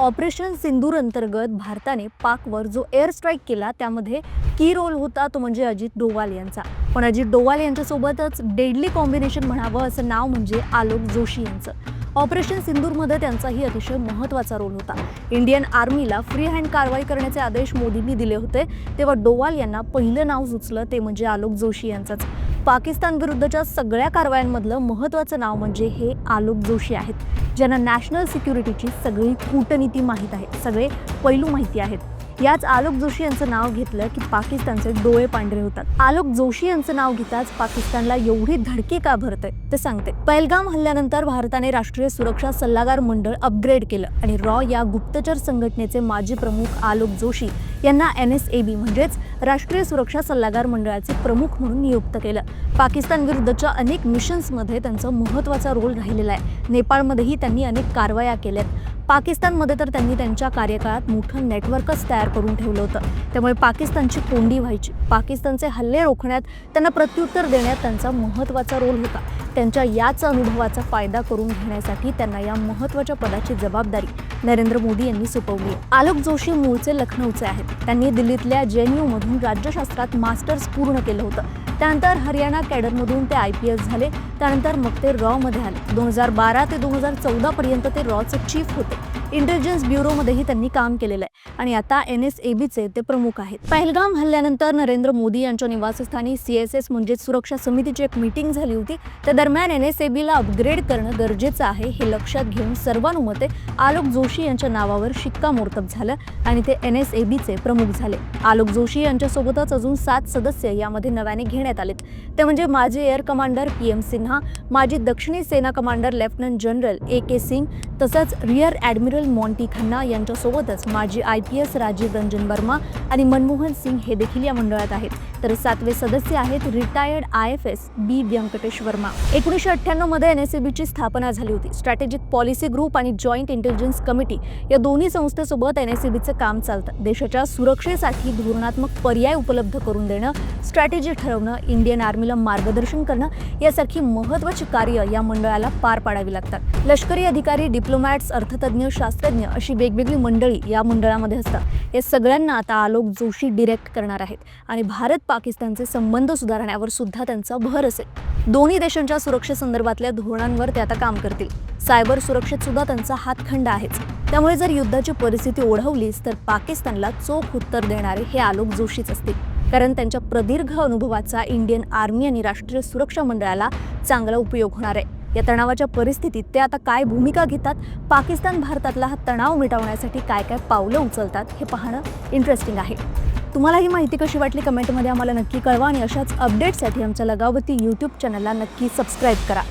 Operation सिंदूर अंतर्गत भारताने पाकवर जो एअर स्ट्राईक केला त्यामध्ये की रोल होता तो म्हणजे अजित डोवाल यांचा. पण अजित डोवाल यांच्यासोबतच डेडली कॉम्बिनेशन म्हणावं असं नाव म्हणजे आलोक जोशी यांचं. ऑपरेशन सिंदूरमध्ये त्यांचाही अतिशय महत्त्वाचा रोल होता. इंडियन आर्मीला फ्री हँड कारवाई करण्याचे आदेश मोदींनी दिले होते तेव्हा डोवाल यांना पहिलं नाव सुचलं ते म्हणजे आलोक जोशी यांचंच. पाकिस्तान विरुद्धच्या सगळ्या कारवायांमधलं महत्त्वाचं नाव म्हणजे हे आलोक जोशी आहेत ज्यांना नॅशनल सिक्युरिटीची सगळी कूटनीती माहीत आहे सगळे पैलू माहिती आहेत. याच आलोक जोशी यांचं नाव घेतलं की पाकिस्तानचे डोळे पांढरे होतात. आलोक जोशी यांचं नाव घेताच पाकिस्तानला एवढी धडकी का भरते ते सांगते. पहलगाम हल्ल्यानंतर भारताने राष्ट्रीय सुरक्षा सल्लागार मंडळ अपग्रेड केलं आणि रॉ या गुप्तचर संघटनेचे माजी प्रमुख आलोक जोशी यांना एन एस ए बी म्हणजेच राष्ट्रीय सुरक्षा सल्लागार मंडळाचे प्रमुख म्हणून नियुक्त केलं. पाकिस्तान विरुद्धच्या अनेक मिशन्समध्ये त्यांचा महत्त्वाचा रोल राहिलेला आहे. नेपाळमध्येही त्यांनी अनेक कारवाया केल्यात. पाकिस्तानमध्ये तर त्यांनी त्यांच्या कार्यकाळात मोठं नेटवर्कच तयार करून ठेवलं होतं. त्यामुळे पाकिस्तानची कोंडी व्हायची. पाकिस्तानचे हल्ले रोखण्यात त्यांना प्रत्युत्तर देण्यात त्यांचा महत्त्वाचा रोल होता. त्यांच्या याच अनुभवाचा फायदा करून घेण्यासाठी त्यांना या महत्त्वाच्या पदाची जबाबदारी नरेंद्र मोदी यांनी सोपवली. आलोक जोशी मूळचे लखनौचे आहेत. त्यांनी दिल्लीतल्या जे एन यूमधून राज्यशास्त्रात मास्टर्स पूर्ण केलं होतं. त्यानंतर हरियाणा कॅडरमधून ते आय पी एस झाले. त्यानंतर मग ते रॉमध्ये आले. दोन हजार बारा ते दोन हजार चौदापर्यंत ते रॉचे चीफ होते. इंटेलिजन्स ब्युरोमध्येही त्यांनी काम केलेलं आहे. आणि आता एन एस ए बीचे ते प्रमुख आहेत. पहलगाम हल्ल्यानंतर नरेंद्र मोदी यांच्या निवासस्थानी सी एस एस म्हणजेच सुरक्षा समितीची एक मीटिंग झाली होती. त्या दरम्यान एन एस ए बीला अपग्रेड करणं गरजेचं आहे हे लक्षात घेऊन सर्वानुमते आलोक जोशी यांच्या नावावर शिक्कामोर्तब झालं आणि ते एन एस ए बीचे प्रमुख झाले. आलोक जोशी यांच्यासोबतच अजून सात सदस्य यामध्ये नव्याने घेण्यात आलेत. ते म्हणजे माजी air commander P M Sinha माजी दक्षिणी सेना commander lieutenant general A K Singh तसंच रिअर ॲडमिरल मॉन्टी खन्ना यांच्यासोबतच माजी I P S Rajiv Ranjan Verma आणि मनमोहन सिंग हे देखील या मंडळात आहेत. तर सातवे सदस्य आहेत retired I F S B Venkatesh Verma. एकोणीसशे अठ्ठ्याण्णवमध्ये एन एस बीची स्थापना झाली होती. स्ट्रॅटेजिक पॉलिसी ग्रुप आणि जॉईंट इंटेलिजन्स कमिटी या दोन्ही संस्थेसोबत एन एस बीचं काम चालतं. देशाच्या सुरक्षेसाठी धोरणात्मक पर्याय उपलब्ध करून देणं स्ट्रॅटेजी ठरवणं इंडियन आर्मीला मार्गदर्शन करणं यासारखी महत्त्वाची कार्य या मंडळाला पार पाडावी लागतात. लष्करी अधिकारी डिप्लोमॅट्स अर्थतज्ञ शास्त्र शास्त्रज्ञ अशी वेगवेगळी मंडळी या मंडळामध्ये असतात. या सगळ्यांना आता आलोक जोशी डिरेक्ट करणार आहेत. आणि भारत पाकिस्तानचे संबंध सुधारण्यावर सुद्धा त्यांचा भर असेल. दोन्ही देशांच्या सुरक्षेसंदर्भातल्या धोरणांवर ते आता काम करतील. सायबर सुरक्षेत सुद्धा त्यांचा हातखंड आहेच. त्यामुळे जर युद्धाची परिस्थिती ओढवलीच तर पाकिस्तानला चोख उत्तर देणारे हे आलोक जोशीच असतील. कारण त्यांच्या प्रदीर्घ अनुभवाचा इंडियन आर्मी आणि राष्ट्रीय सुरक्षा मंडळाला चांगला उपयोग होणार आहे. या तणावाच्या परिस्थितीत ते आता काय भूमिका घेतात? पाकिस्तान भारतातला हा तणाव मिटवण्यासाठी काय काय पावलं उचलतात हे पाहणं इंटरेस्टिंग आहे. तुम्हाला ही माहिती कशी वाटली कमेंटमध्ये आम्हाला नक्की कळवा आणि अशाच अपडेट्ससाठी आमच्या लगावती यूट्यूब चॅनलला नक्की सबस्क्राईब करा.